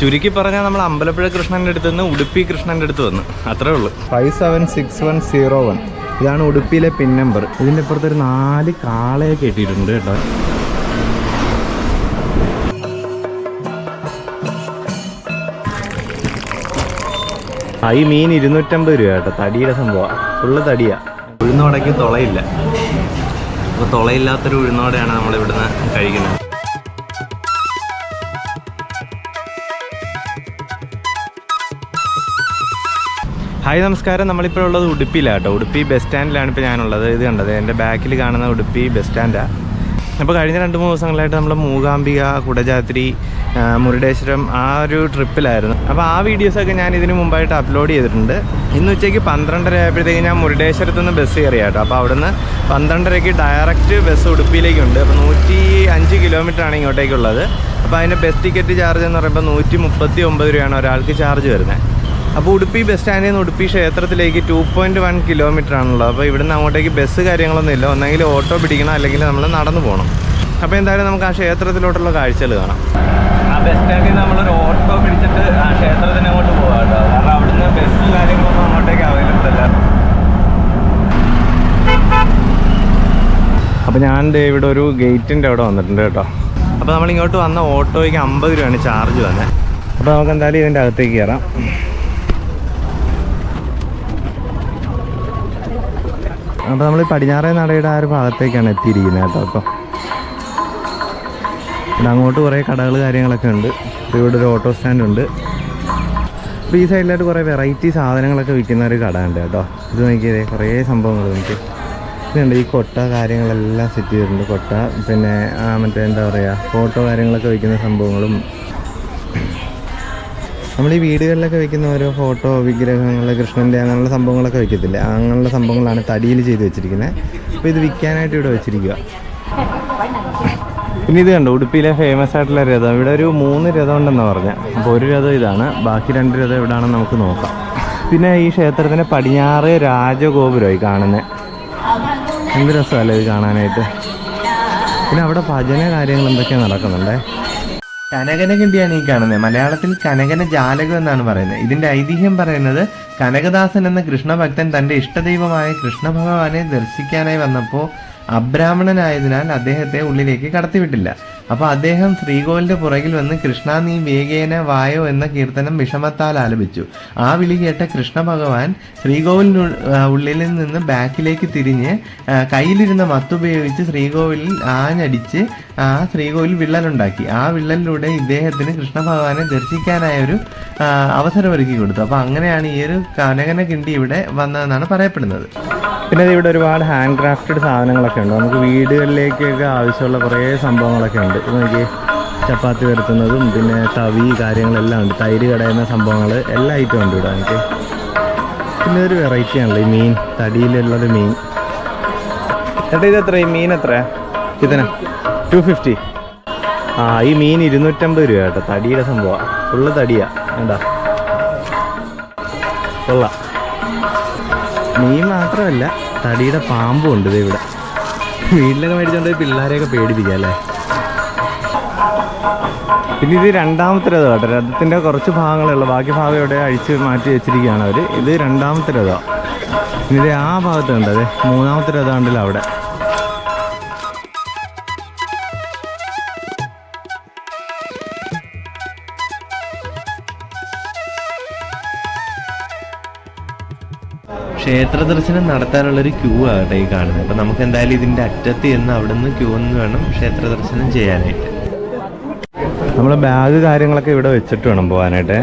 ചുരുക്കി പറഞ്ഞാൽ നമ്മൾ അമ്പലപ്പുഴ കൃഷ്ണന്റെ അടുത്ത് നിന്ന് ഉടുപ്പി കൃഷ്ണന്റെ അടുത്ത് വന്ന്. അത്രേ ഉള്ളൂ. Five seven six one zero one ഇതാണ് ഉടുപ്പിയിലെ പിൻ നമ്പർ. ഇതിന്റെ അപ്പുറത്ത് ഒരു നാല് കാളയെ കേട്ടിട്ടുണ്ട് കേട്ടോ. ആ ഈ മീൻ ഇരുന്നൂറ്റമ്പത് രൂപ കേട്ടോ. തടിയുടെ സംഭവം. ഫുള്ള് തടിയാ. ഉഴുന്നോടയ്ക്ക് തുളയില്ല. അപ്പോൾ തുളയില്ലാത്തൊരു ഉഴുന്നോടെയാണ് നമ്മൾ ഇവിടുന്ന് കഴിക്കുന്നത്. ഹായ് നമസ്കാരം. നമ്മളിപ്പോൾ ഉള്ളത് ഉടുപ്പിയിലാണ് കേട്ടോ. ഉടുപ്പി ബസ് സ്റ്റാൻഡിലാണ് ഇപ്പോൾ ഞാനുള്ളത്. ഇത് കണ്ടത് എന്റെ ബാക്കിൽ കാണുന്ന ഉടുപ്പി ബസ് സ്റ്റാൻഡാണ് അപ്പോൾ കഴിഞ്ഞ രണ്ട് മൂന്ന് ദിവസങ്ങളായിട്ട് നമ്മൾ മൂകാംബിക കുടജാത്രി മുരുടേശ്വരം ആ ഒരു ട്രിപ്പിലായിരുന്നു. അപ്പോൾ ആ വീഡിയോസൊക്കെ ഞാൻ ഇതിന് മുമ്പായിട്ട് അപ്ലോഡ് ചെയ്തിട്ടുണ്ട്. ഇന്ന് ഉച്ചയ്ക്ക് പന്ത്രണ്ടര ആയപ്പോഴത്തേക്ക് ഞാൻ മുരുടേശ്വരത്തു നിന്ന് ബസ് കയറിയ കേട്ടോ. അപ്പോൾ അവിടുന്ന് പന്ത്രണ്ടരയ്ക്ക് ഡയറക്റ്റ് ബസ് ഉടുപ്പിയിലേക്കുണ്ട്. അപ്പോൾ നൂറ്റി അഞ്ച് കിലോമീറ്ററാണ് ഇങ്ങോട്ടേക്കുള്ളത്. അപ്പോൾ അതിന്റെ ബസ് ടിക്കറ്റ് ചാർജ് എന്ന് പറയുമ്പോൾ നൂറ്റി മുപ്പത്തി ഒമ്പത് രൂപയാണ് ഒരാൾക്ക് ചാർജ് വരുന്നത്. അപ്പോൾ ഉടുപ്പി ബസ് സ്റ്റാൻഡിൽ നിന്ന് ഉടുപ്പി ക്ഷേത്രത്തിലേക്ക് ടു പോയിന്റ് വൺ കിലോമീറ്റർ ആണല്ലോ അപ്പോൾ ഇവിടുന്ന് അങ്ങോട്ടേക്ക് ബസ് കാര്യങ്ങളൊന്നും ഇല്ല. ഒന്നെങ്കിൽ ഓട്ടോ പിടിക്കണം അല്ലെങ്കിൽ നമ്മൾ നടന്നു പോകണം അപ്പോൾ എന്തായാലും നമുക്ക് ആ ക്ഷേത്രത്തിലോട്ടുള്ള കാഴ്ചകൾ കാണാം. ആ ബസ് സ്റ്റാൻഡിൽ നിന്ന് നമ്മളൊരു ഓട്ടോ പിടിച്ചിട്ട് ആ ക്ഷേത്രത്തിന് അങ്ങോട്ട് പോകാം കേട്ടോ. കാരണം അവിടുന്ന് ബസ് കാര്യങ്ങളൊന്നും അങ്ങോട്ടേക്ക് അവൈലബിൾ അല്ല. അപ്പോൾ ഞാൻ ഇവിടെ ഒരു ഗേറ്റിന്റെ അവിടെ വന്നിട്ടുണ്ട് കേട്ടോ. അപ്പോൾ നമ്മളിങ്ങോട്ട് വന്ന ഓട്ടോയ്ക്ക് അമ്പത് രൂപയാണ് ചാർജ് വന്നത് അപ്പോൾ നമുക്ക് എന്തായാലും ഇതിന്റെ അകത്തേക്ക് കയറാം അപ്പോൾ നമ്മൾ പടിഞ്ഞാറേ നടയുടെ ആ ഒരു ഭാഗത്തേക്കാണ് എത്തിയിരിക്കുന്നത് കേട്ടോ. അപ്പോൾ ഇവിടെ അങ്ങോട്ട് കുറേ കടകൾ കാര്യങ്ങളൊക്കെ ഉണ്ട്. ഇവിടെ ഒരു ഓട്ടോ സ്റ്റാൻഡ് ഉണ്ട്. അപ്പോൾ ഈ സൈഡിലായിട്ട് കുറേ വെറൈറ്റി സാധനങ്ങളൊക്കെ വിൽക്കുന്ന ഒരു കട ഉണ്ട് കേട്ടോ. ഇത് നോക്കിയതേ കുറേ സംഭവങ്ങൾ നമുക്ക് ഇതുണ്ട് ഈ കൊട്ട കാര്യങ്ങളെല്ലാം സെറ്റ് ചെയ്തിട്ടുണ്ട്. കൊട്ട പിന്നെ മറ്റേ എന്താ പറയുക ഫോട്ടോ കാര്യങ്ങളൊക്കെ വിൽക്കുന്ന സംഭവങ്ങളും. നമ്മൾ ഈ വീടുകളിലൊക്കെ വെക്കുന്ന ഓരോ ഫോട്ടോ വിഗ്രഹങ്ങൾ കൃഷ്ണന്റെ അങ്ങനെയുള്ള സംഭവങ്ങളൊക്കെ വെക്കത്തില്ലേ? അങ്ങനെയുള്ള സംഭവങ്ങളാണ് തടിയിൽ ചെയ്ത് വെച്ചിരിക്കുന്നത്. അപ്പോൾ ഇത് വിൽക്കാനായിട്ട് ഇവിടെ വെച്ചിരിക്കുക പിന്നെ ഇത് കണ്ടു? ഉടുപ്പിയിലെ ഫേമസ് ആയിട്ടുള്ള രഥം. ഇവിടെ ഒരു മൂന്ന് രഥം ഉണ്ടെന്നാണ് പറഞ്ഞത് അപ്പോൾ ഒരു രഥം ഇതാണ്. ബാക്കി രണ്ട് രഥം എവിടെയാണെന്ന് നമുക്ക് നോക്കാം. പിന്നെ ഈ ക്ഷേത്രത്തിന് പടിഞ്ഞാറ് രാജഗോപുരമായി കാണുന്നത് എന്ത് രസമല്ലേ ഇത് കാണാനായിട്ട്? പിന്നെ അവിടെ ഭജന കാര്യങ്ങൾ എന്തൊക്കെയാണ് നടക്കുന്നുണ്ടേ? കനകനകിണ്ടിയാണ് ഈ കാണുന്നത്. മലയാളത്തിൽ കനകന ജാലകം എന്നാണ് പറയുന്നത്. ഇതിന്റെ ഐതിഹ്യം പറയുന്നത് കനകദാസൻ എന്ന കൃഷ്ണഭക്തൻ തന്റെ ഇഷ്ടദൈവമായ കൃഷ്ണ ഭഗവാനെ ദർശിക്കാനായി വന്നപ്പോൾ അബ്രാഹ്മണനായതിനാൽ അദ്ദേഹത്തെ ഉള്ളിലേക്ക് കടത്തിവിട്ടില്ല. അപ്പൊ അദ്ദേഹം ശ്രീകോവിലിന്റെ പുറകിൽ വന്ന് കൃഷ്ണ നീ വേഗേന വായോ എന്ന കീർത്തനം വിഷമത്താൽ ആലപിച്ചു. ആ വിളി കേട്ട കൃഷ്ണ ഭഗവാൻ ശ്രീകോവിലിന് ഉള്ളിൽ നിന്ന് ബാക്കിലേക്ക് തിരിഞ്ഞ് കയ്യിലിരുന്ന മത്തുപയോഗിച്ച് ശ്രീകോവിലിൽ ആഞ്ഞടിച്ച് ആ ശ്രീകോവിൽ വിള്ളലുണ്ടാക്കി. ആ വിള്ളലിലൂടെ ഇദ്ദേഹത്തിന് കൃഷ്ണ ഭഗവാനെ ദർശിക്കാനായ ഒരു അവസരമൊരുക്കി കൊടുത്തു. അപ്പൊ അങ്ങനെയാണ് ഈ ഒരു കനകന കിണ്ടി ഇവിടെ വന്നതെന്നാണ് പറയപ്പെടുന്നത്. പിന്നെ ഇവിടെ ഒരുപാട് ഹാൻഡ് ക്രാഫ്റ്റഡ് സാധനങ്ങളൊക്കെ ഉണ്ട്. നമുക്ക് വീടുകളിലേക്കൊക്കെ ആവശ്യമുള്ള കുറേ സംഭവങ്ങളൊക്കെ ഉണ്ട്. ഇത് നോക്കി ചപ്പാത്തി വരുത്തുന്നതും പിന്നെ തവി കാര്യങ്ങളെല്ലാം ഉണ്ട്. തൈര് കടയുന്ന സംഭവങ്ങൾ എല്ലാ ഐറ്റവും ഉണ്ട് ഇവിടെ എനിക്ക്. പിന്നെ ഒരു വെറൈറ്റി ആണല്ലോ ഈ മീൻ. തടിയിലുള്ളൊരു മീൻ. ചേട്ടാ ഇത് എത്ര ഈ മീൻ എത്ര ഇതിന് ടു ഫിഫ്റ്റി ആ ഈ മീൻ ഇരുന്നൂറ്റമ്പത് രൂപ കേട്ടോ. തടിയുടെ സംഭവമാണ് ഫുള്ള് തടിയാ. എന്താ കൊള്ളാം. മീൻ മാത്രമല്ല തടിയുടെ പാമ്പും ഉണ്ട് ദേ ഇവിടെ. വീട്ടിലൊക്കെ മേടിച്ചോണ്ട് പോയി പിള്ളേരെയൊക്കെ പേടിപ്പിക്കാം അല്ലേ? പിന്നെ ഇത് രണ്ടാമത്തെ രഥം കേട്ടോ. രഥത്തിന്റെ കുറച്ച് ഭാഗങ്ങളുള്ളൂ ബാക്കി ഭാഗം ഇവിടെ അഴിച്ച് മാറ്റി വെച്ചിരിക്കുകയാണ് അവർ ഇത് രണ്ടാമത്തെ രഥം പിന്നെ ഇത് ആ ഭാഗത്തുണ്ട് അതെ മൂന്നാമത്തെ രഥം ഉണ്ടല്ലോ അവിടെ. ക്ഷേത്ര ദർശനം നടത്താനുള്ളൊരു ക്യൂ ആകട്ടെ ഈ കാണുന്നത്. അപ്പം നമുക്ക് എന്തായാലും ഇതിന്റെ അറ്റത്ത് ചെന്ന് അവിടെ നിന്ന് ക്യൂ എന്ന് വേണം ക്ഷേത്ര ദർശനം ചെയ്യാനായിട്ട്. നമ്മൾ ബാഗ് കാര്യങ്ങളൊക്കെ ഇവിടെ വെച്ചിട്ട് വേണം പോകാനായിട്ട്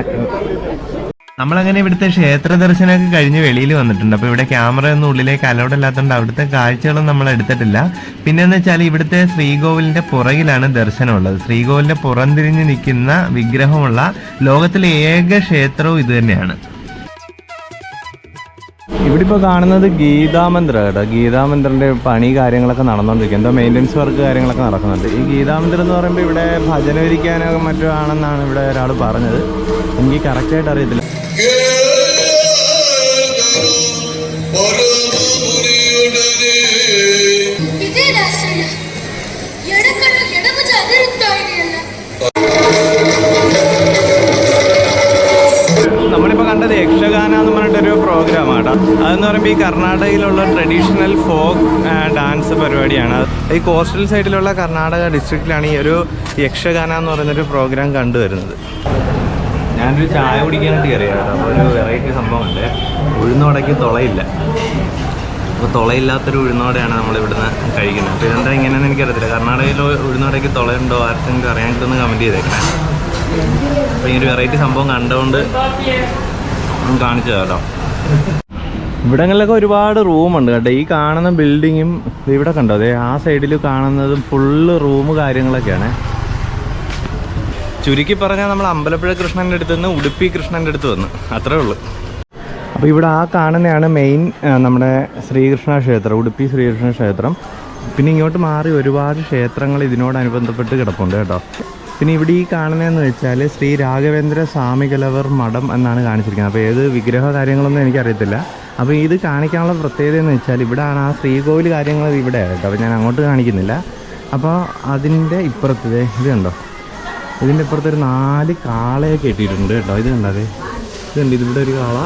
നമ്മളങ്ങനെ ഇവിടുത്തെ ക്ഷേത്ര ദർശനമൊക്കെ കഴിഞ്ഞ് വെളിയിൽ വന്നിട്ടുണ്ട്. അപ്പോൾ ഇവിടെ ക്യാമറ ഒന്നും ഉള്ളിലേക്ക് അലൗഡ് അല്ലാത്തതുകൊണ്ട് അവിടുത്തെ കാഴ്ചകളൊന്നും നമ്മൾ എടുത്തിട്ടില്ല. പിന്നെന്ന് വെച്ചാൽ ഇവിടുത്തെ ശ്രീകോവിലിന്റെ പുറകിലാണ് ദർശനമുള്ളത്. ശ്രീകോവിലിന്റെ പുറംതിരിഞ്ഞ് നിൽക്കുന്ന വിഗ്രഹമുള്ള ലോകത്തിലെ ഏക ക്ഷേത്രവും ഇത് തന്നെയാണ്. ഇവിടെ ഇപ്പോൾ കാണുന്നത് ഗീതാമന്ദിരം കേട്ടോ. ഗീതാമന്ദിറിന്റെ പണി കാര്യങ്ങളൊക്കെ നടന്നുകൊണ്ടിരിക്കും എന്തോ മെയിന്റെനൻസ് വർക്ക് കാര്യങ്ങളൊക്കെ നടക്കുന്നുണ്ട്. ഈ ഗീതാമന്ദിരം എന്ന് പറയുമ്പോൾ ഇവിടെ ഭജന ഇരിക്കാനോ മറ്റോ ആണെന്നാണ് ഇവിടെ ഒരാൾ പറഞ്ഞത്. എനിക്ക് കറക്റ്റായിട്ട് അറിയത്തില്ല. ഈ കർണാടകയിലുള്ള ട്രഡീഷണൽ ഫോക്ക് ഡാൻസ് പരിപാടിയാണ്. ഈ കോസ്റ്റൽ സൈഡിലുള്ള കർണാടക ഡിസ്ട്രിക്റ്റിലാണ് ഈ ഒരു യക്ഷഗാന എന്ന് പറയുന്നൊരു പ്രോഗ്രാം കണ്ടുവരുന്നത്. ഞാനൊരു ചായ കുടിക്കാനായിട്ട് കയറിയാണ് അപ്പോൾ ഒരു വെറൈറ്റി സംഭവമുണ്ട്. ഉഴുന്നോടയ്ക്ക് തുളയില്ല. അപ്പോൾ തുളയില്ലാത്തൊരു ഉഴുന്നോടെയാണ് നമ്മൾ ഇവിടുന്ന് കഴിക്കുന്നത്. അപ്പോൾ ഇതെന്താ ഇങ്ങനെയെന്ന് എനിക്കറിയത്തില്ല. കർണാടകയിൽ ഉഴുന്നോടയ്ക്ക് തുളയുണ്ടോ? ആർക്കെങ്കിലും അറിയാമെങ്കിലൊന്ന് കമന്റ് ചെയ്തേക്കണേ. അപ്പോൾ ഈ ഒരു വെറൈറ്റി സംഭവം കണ്ടുകൊണ്ട് ഒന്ന് കാണിച്ചു കേട്ടോ ഇവിടങ്ങളിലൊക്കെ ഒരുപാട് റൂമുണ്ട് കേട്ടോ. ഈ കാണുന്ന ബിൽഡിങ്ങും ഇവിടെ കണ്ടോ? അതെ ആ സൈഡിൽ കാണുന്നതും ഫുള്ള് റൂം കാര്യങ്ങളൊക്കെയാണ്. ചുരുക്കി പറഞ്ഞാൽ നമ്മൾ അമ്പലപ്പുഴ കൃഷ്ണന്റെ അടുത്ത് നിന്ന് ഉടുപ്പി കൃഷ്ണന്റെ അടുത്ത് വന്ന്. അത്രേ ഉള്ളൂ. അപ്പോൾ ഇവിടെ ആ കാണുന്നതാണ് മെയിൻ നമ്മുടെ ശ്രീകൃഷ്ണ ക്ഷേത്രം ഉടുപ്പി ശ്രീകൃഷ്ണ ക്ഷേത്രം പിന്നെ ഇങ്ങോട്ട് മാറി ഒരുപാട് ക്ഷേത്രങ്ങൾ ഇതിനോടനുബന്ധപ്പെട്ട് കിടപ്പുണ്ട് കേട്ടോ. പിന്നെ ഇവിടെ ഈ കാണുന്നതെന്ന് വെച്ചാൽ ശ്രീ രാഘവേന്ദ്ര സ്വാമികലവർ മഠം എന്നാണ് കാണിച്ചിരിക്കുന്നത്. അപ്പോൾ ഏത് വിഗ്രഹ കാര്യങ്ങളൊന്നും എനിക്കറിയത്തില്ല. അപ്പോൾ ഇത് കാണിക്കാനുള്ള പ്രത്യേകത എന്ന് വെച്ചാൽ ഇവിടെയാണ് ആ ശ്രീകോവിൽ കാര്യങ്ങൾ ഇവിടെ കേട്ടോ. അപ്പോൾ ഞാൻ അങ്ങോട്ട് കാണിക്കുന്നില്ല. അപ്പോൾ അതിന്റെ ഇപ്പുറത്ത് ഇത് കണ്ടോ? ഇതിന്റെ ഇപ്പുറത്ത് ഒരു നാല് കാളയൊക്കെ കെട്ടിയിട്ടുണ്ട് കേട്ടോ. ഇത് കണ്ടത് ഇതുണ്ട് ഇതിവിടെ ഒരു കാള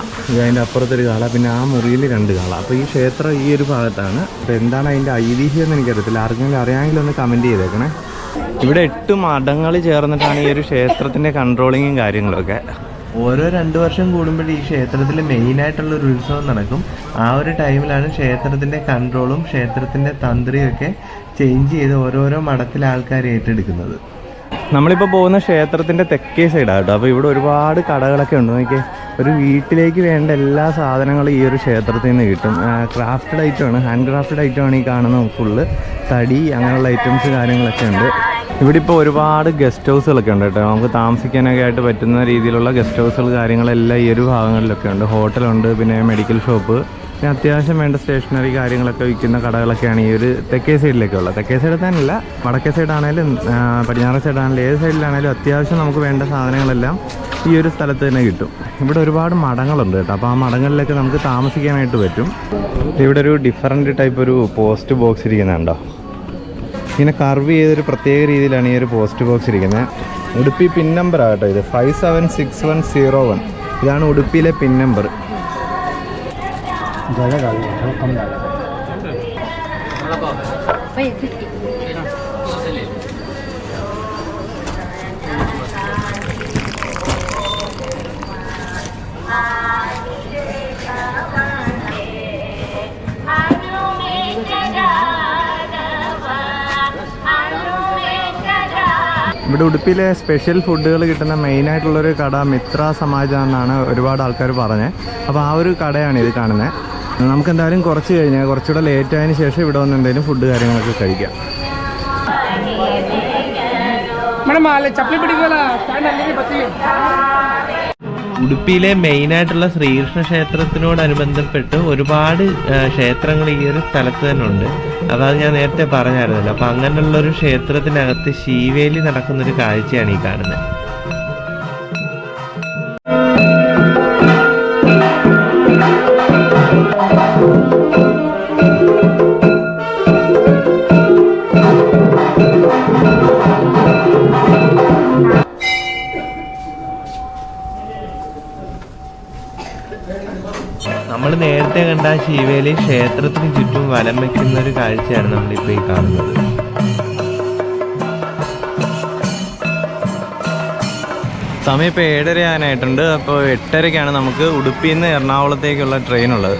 അതിന്റെ അപ്പുറത്തൊരു കാള പിന്നെ ആ മുറിയിൽ രണ്ട് കാള. അപ്പോൾ ഈ ക്ഷേത്രം ഈ ഒരു ഭാഗത്താണ്. അപ്പോൾ എന്താണ് അതിന്റെ ഐതിഹ്യം എന്ന് എനിക്കറിയത്തില്ല. ആർക്കെങ്കിലും അറിയാമെങ്കിൽ ഒന്ന് കമന്റ് ചെയ്തേക്കണേ. ഇവിടെ എട്ട് മഠങ്ങൾ ചേർന്നിട്ടാണ് ഈ ഒരു ക്ഷേത്രത്തിന്റെ കൺട്രോളിങ്ങും കാര്യങ്ങളൊക്കെ. ഓരോ രണ്ട് വർഷം കൂടുമ്പോൾ ഈ ക്ഷേത്രത്തിൽ മെയിനായിട്ടുള്ള ഒരു ഉത്സവം നടക്കും. ആ ഒരു ടൈമിലാണ് ക്ഷേത്രത്തിന്റെ കൺട്രോളും ക്ഷേത്രത്തിന്റെ തന്ത്രിയൊക്കെ ചേഞ്ച് ചെയ്ത് ഓരോരോ മഠത്തിലെ ആൾക്കാർ ഏറ്റെടുക്കുന്നത്. നമ്മളിപ്പോൾ പോകുന്ന ക്ഷേത്രത്തിന്റെ തെക്കേ സൈഡാണ് കേട്ടോ അപ്പോൾ ഇവിടെ ഒരുപാട് കടകളൊക്കെ ഉണ്ട്. നോക്കിയേ ഒരു വീട്ടിലേക്ക് വേണ്ട എല്ലാ സാധനങ്ങളും ഈ ഒരു ക്ഷേത്രത്തിൽ നിന്ന് കിട്ടും ക്രാഫ്റ്റഡ് ഐറ്റമാണ് ഹാൻഡ് ക്രാഫ്റ്റഡ് ഐറ്റമാണ് ഈ കാണുന്ന ഫുള്ള് തടി അങ്ങനെയുള്ള ഐറ്റംസ് കാര്യങ്ങളൊക്കെ ഉണ്ട്. ഇവിടെ ഇപ്പോൾ ഒരുപാട് ഗസ്റ്റ് ഹൗസുകളൊക്കെ ഉണ്ട് കേട്ടോ. നമുക്ക് താമസിക്കാനൊക്കെ ആയിട്ട് പറ്റുന്ന രീതിയിലുള്ള ഗസ്റ്റ് ഹൗസുകൾ കാര്യങ്ങളെല്ലാം ഈ ഒരു ഭാഗങ്ങളിലൊക്കെ ഉണ്ട്. ഹോട്ടലുണ്ട് പിന്നെ മെഡിക്കൽ ഷോപ്പ് പിന്നെ അത്യാവശ്യം വേണ്ട സ്റ്റേഷനറി കാര്യങ്ങളൊക്കെ വിൽക്കുന്ന കടകളൊക്കെയാണ് ഈ ഒരു തെക്കേ സൈഡിലൊക്കെ ഉള്ളത്. തെക്കേ സൈഡിൽ തന്നെയല്ല വടക്കേ സൈഡാണേലും പടിഞ്ഞാറേ സൈഡാണെങ്കിലും ഏത് സൈഡിലാണേലും അത്യാവശ്യം നമുക്ക് വേണ്ട സാധനങ്ങളെല്ലാം ഈ ഒരു സ്ഥലത്ത് തന്നെ കിട്ടും. ഇവിടെ ഒരുപാട് മഠങ്ങളുണ്ട് കേട്ടോ. അപ്പോൾ ആ മഠങ്ങളിലൊക്കെ നമുക്ക് താമസിക്കാനായിട്ട് പറ്റും. ഇവിടെ ഒരു ഡിഫറന്റ് ടൈപ്പ് ഒരു പോസ്റ്റ് ബോക്സ് ഇരിക്കുന്നുണ്ടോ? ഇങ്ങനെ കർവ് ചെയ്തൊരു പ്രത്യേക രീതിയിലാണ് ഈ ഒരു പോസ്റ്റ് ബോക്സ് ഇരിക്കുന്നത്. ഉടുപ്പി പിൻ നമ്പർ ആകട്ടോ ഇത്. Five seven six one zero one ഇതാണ് ഉടുപ്പിയിലെ പിൻ നമ്പർ ഇവിടെ ഉടുപ്പിയിലെ സ്പെഷ്യൽ ഫുഡുകൾ കിട്ടുന്ന മെയിനായിട്ടുള്ളൊരു കട മിത്ര സമാജ എന്നാണ് ഒരുപാട് ആൾക്കാർ പറഞ്ഞത് അപ്പോൾ ആ ഒരു കടയാണ് ഇത് കാണുന്നത് നമുക്ക് എന്തായാലും കുറച്ച് കഴിഞ്ഞാൽ കുറച്ചുകൂടെ ലേറ്റ് ആയതിനു ശേഷം ഇവിടെ വന്ന് എന്തെങ്കിലും ഫുഡ് കാര്യങ്ങളൊക്കെ കഴിക്കാം. മേഡം ചപ്പലി പിടിക്കുക ഉടുപ്പിയിലെ മെയിനായിട്ടുള്ള ശ്രീകൃഷ്ണ ക്ഷേത്രത്തിനോടനുബന്ധപ്പെട്ട് ഒരുപാട് ക്ഷേത്രങ്ങൾ ഈ ഒരു സ്ഥലത്ത് തന്നെ ഉണ്ട്. അതാണ് ഞാൻ നേരത്തെ പറഞ്ഞായിരുന്നല്ലോ. അപ്പം അങ്ങനെയുള്ള ഒരു ക്ഷേത്രത്തിനകത്ത് ശീവേലി നടക്കുന്നൊരു കാഴ്ചയാണ് ഈ കാണുന്നത്. നേരത്തെ കണ്ട ശിവേലി ക്ഷേത്രത്തിന് ചുറ്റും വലം വെക്കുന്ന ഒരു കാഴ്ചയാണ് നമ്മളിപ്പോൾ ഈ കാണുന്നത്. സമയം ഇപ്പോൾ ഏഴര ആനായിട്ടുണ്ട് അപ്പോൾ എട്ടരയ്ക്കാണ് നമുക്ക് ഉടുപ്പിയിൽ നിന്ന് എറണാകുളത്തേക്കുള്ള ട്രെയിൻ ഉള്ളത്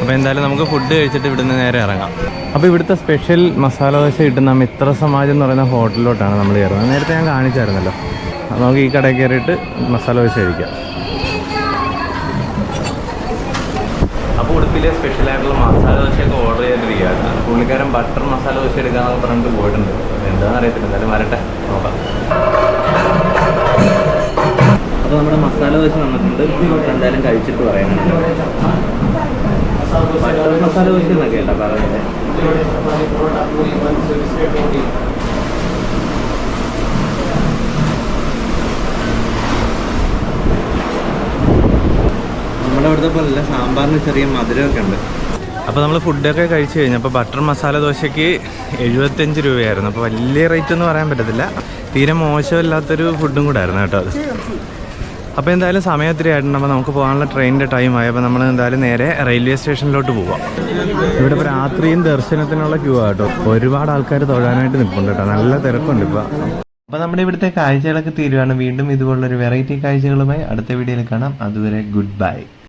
അപ്പോൾ എന്തായാലും നമുക്ക് ഫുഡ് കഴിച്ചിട്ട് ഇവിടുന്ന് നേരെ ഇറങ്ങാം. അപ്പോൾ ഇവിടുത്തെ സ്പെഷ്യൽ മസാല ദോശ കിട്ടുന്ന മിത്ര സമാജം എന്ന് പറയുന്ന ഹോട്ടലിലോട്ടാണ് നമ്മൾ കയറുന്നത്. നേരത്തെ ഞാൻ കാണിച്ചായിരുന്നല്ലോ. നമുക്ക് ഈ കടയിൽ കയറിയിട്ട് മസാല ദോശ കഴിക്കാം. ഉടുപ്പിലെ സ്പെഷ്യൽ ആയിട്ടുള്ള മസാല ദോശയൊക്കെ ഓർഡർ ചെയ്തിരിക്കുകയാണ് പുള്ളിക്കാരൻ ബട്ടർ മസാല ദോശ എടുക്കാന്നൊക്കെ പറഞ്ഞിട്ട് പോയിട്ടുണ്ട്. എന്താണെന്ന് അറിയത്തില്ല എന്തായാലും വരട്ടെ നോക്കാം. അപ്പോൾ നമ്മുടെ മസാല ദോശ വന്നിട്ടുണ്ട്. എന്തായാലും കഴിച്ചിട്ട് പറയാനുണ്ട് ബട്ടർ മസാല ദോശ എന്നൊക്കെയല്ല പറഞ്ഞത്. പറയുന്നത് ഇവിടുത്തെ പോലല്ല സാമ്പാറിന് ചെറിയ മധുരമൊക്കെ ഉണ്ട്. അപ്പോൾ നമ്മൾ ഫുഡൊക്കെ കഴിച്ച് കഴിഞ്ഞപ്പോൾ ബട്ടർ മസാല ദോശയ്ക്ക് എഴുപത്തഞ്ച് രൂപയായിരുന്നു. അപ്പോൾ വലിയ റേറ്റ് ഒന്നും പറയാൻ പറ്റത്തില്ല. തീരെ മോശമില്ലാത്തൊരു ഫുഡും കൂടെ ആയിരുന്നു കേട്ടോ അത്. അപ്പോൾ എന്തായാലും സമയം ഒത്തിരി ആയിട്ടുണ്ട് അപ്പോൾ നമുക്ക് പോകാനുള്ള ട്രെയിനിന്റെ ടൈം ആയി. അപ്പോൾ നമ്മൾ എന്തായാലും നേരെ റെയിൽവേ സ്റ്റേഷനിലോട്ട് പോവാം. ഇവിടെ ഇപ്പോൾ രാത്രിയും ദർശനത്തിനുള്ള ക്യൂ ആട്ടോ ഒരുപാട് ആൾക്കാർ തൊഴാനായിട്ട് നിൽപ്പുണ്ട് കേട്ടോ. നല്ല തിരക്കുണ്ട് ഇപ്പോൾ അപ്പോൾ നമ്മുടെ ഇവിടുത്തെ കാഴ്ചകളൊക്കെ തീരുവാണ്. വീണ്ടും ഇതുപോലുള്ളൊരു വെറൈറ്റി കാഴ്ചകളുമായി അടുത്ത വീഡിയോയിൽ കാണാം. അതുവരെ ഗുഡ് ബൈ